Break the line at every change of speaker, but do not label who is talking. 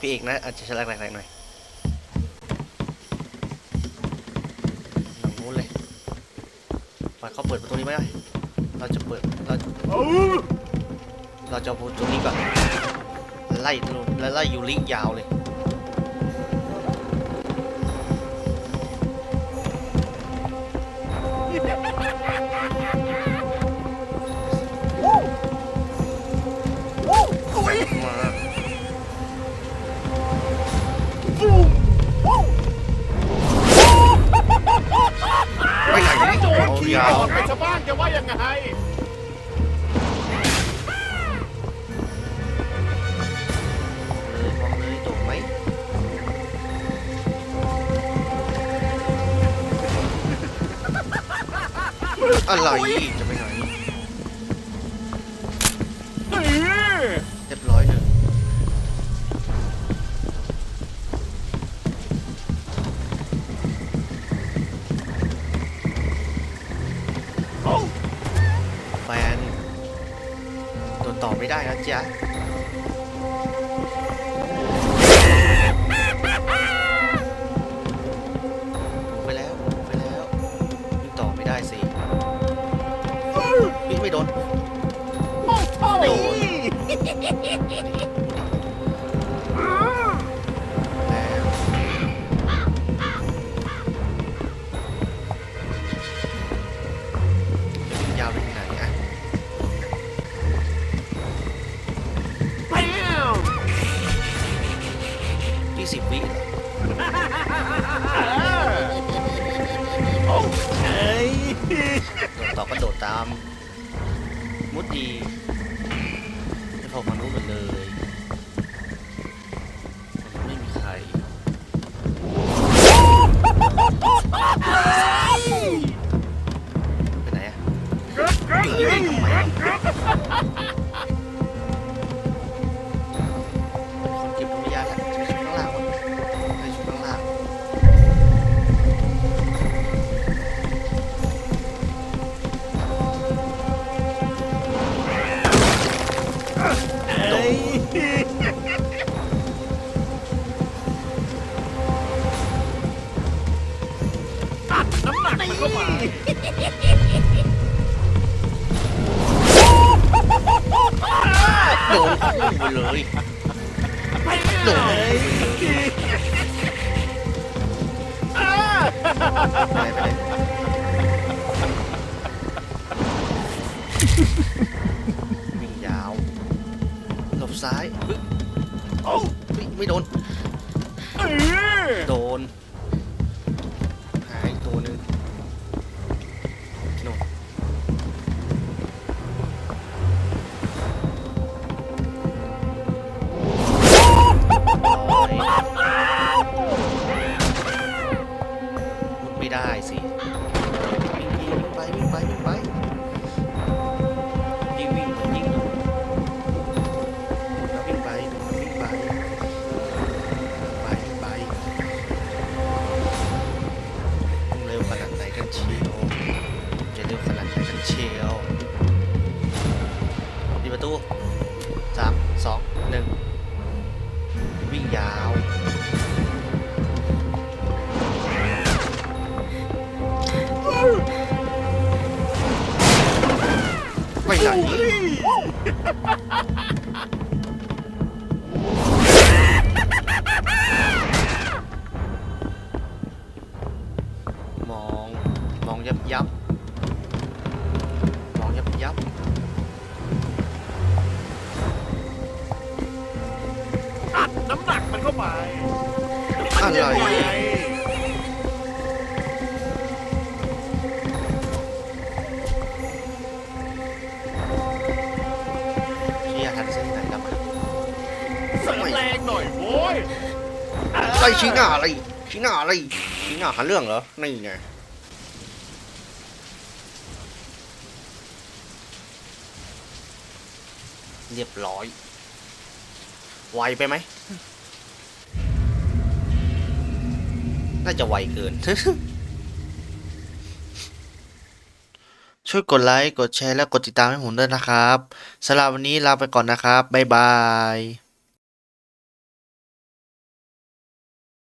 พี่เอกนะอาจจะแรกๆหน่อยหลังนู้นเลยปล่อยเขาเปิดประตูนี้ไหมเราจะเปิดเราเราจะเอาประตูนี้ก่อนไล่ลงแล้วไล่ยูริยาวเลย
ร
เอา
ขี่
ยว
ก่อนไปชาวบ้านจะว่ายังไง
มองเลยจบไหมอะไรจะ ต่อไม่ได้นะจ๊ะไปแล้วไปแล้ววิ่งต่อไม่ได้สิวิ่งไม่โดน
โอ้โห
โดน
โด
ดต่อก็โดดตาม มุดดีไม่พอมารู้หมดเลย เล
ย
ไปเลยไปเลยวิ่งยาว หลบซ้ายปึ๊บ
เอ้
ยไม่โดน โดน ไม่ได้สิวิ่งไปวิ่งไปวิ่งไปยิ่งวิ่งมันยิ่งดนแล้ววิ่งไปดนวิ่งไปไปวิ่งไปวิ่งเร็วขนาดไหนกันเชียวจะเร็วขนาดไหนกันเชียวปิดประตูสามสองหนึ่งวิ่งยาว ยับยับมองยับยับ
อัดน้ำหนักมันเข้าไป
อะไร
ยังไง
เชียร์ทันเส้นไหนแล้วมา
เสริมแรงหน่อยโว้ย
ไล่ชี้หน้าอะไรชี้หน้าอะไรชี้หน้าหาเรื่องเหรอนี่ไง เรียบร้อย ไวไปไหม น่าจะไวเกิน ช่วยกดไลค์ กดแชร์ และกดติดตามให้ผมด้วยนะครับสำหรับวันนี้ลาไปก่อนนะครับ บ๊ายบาย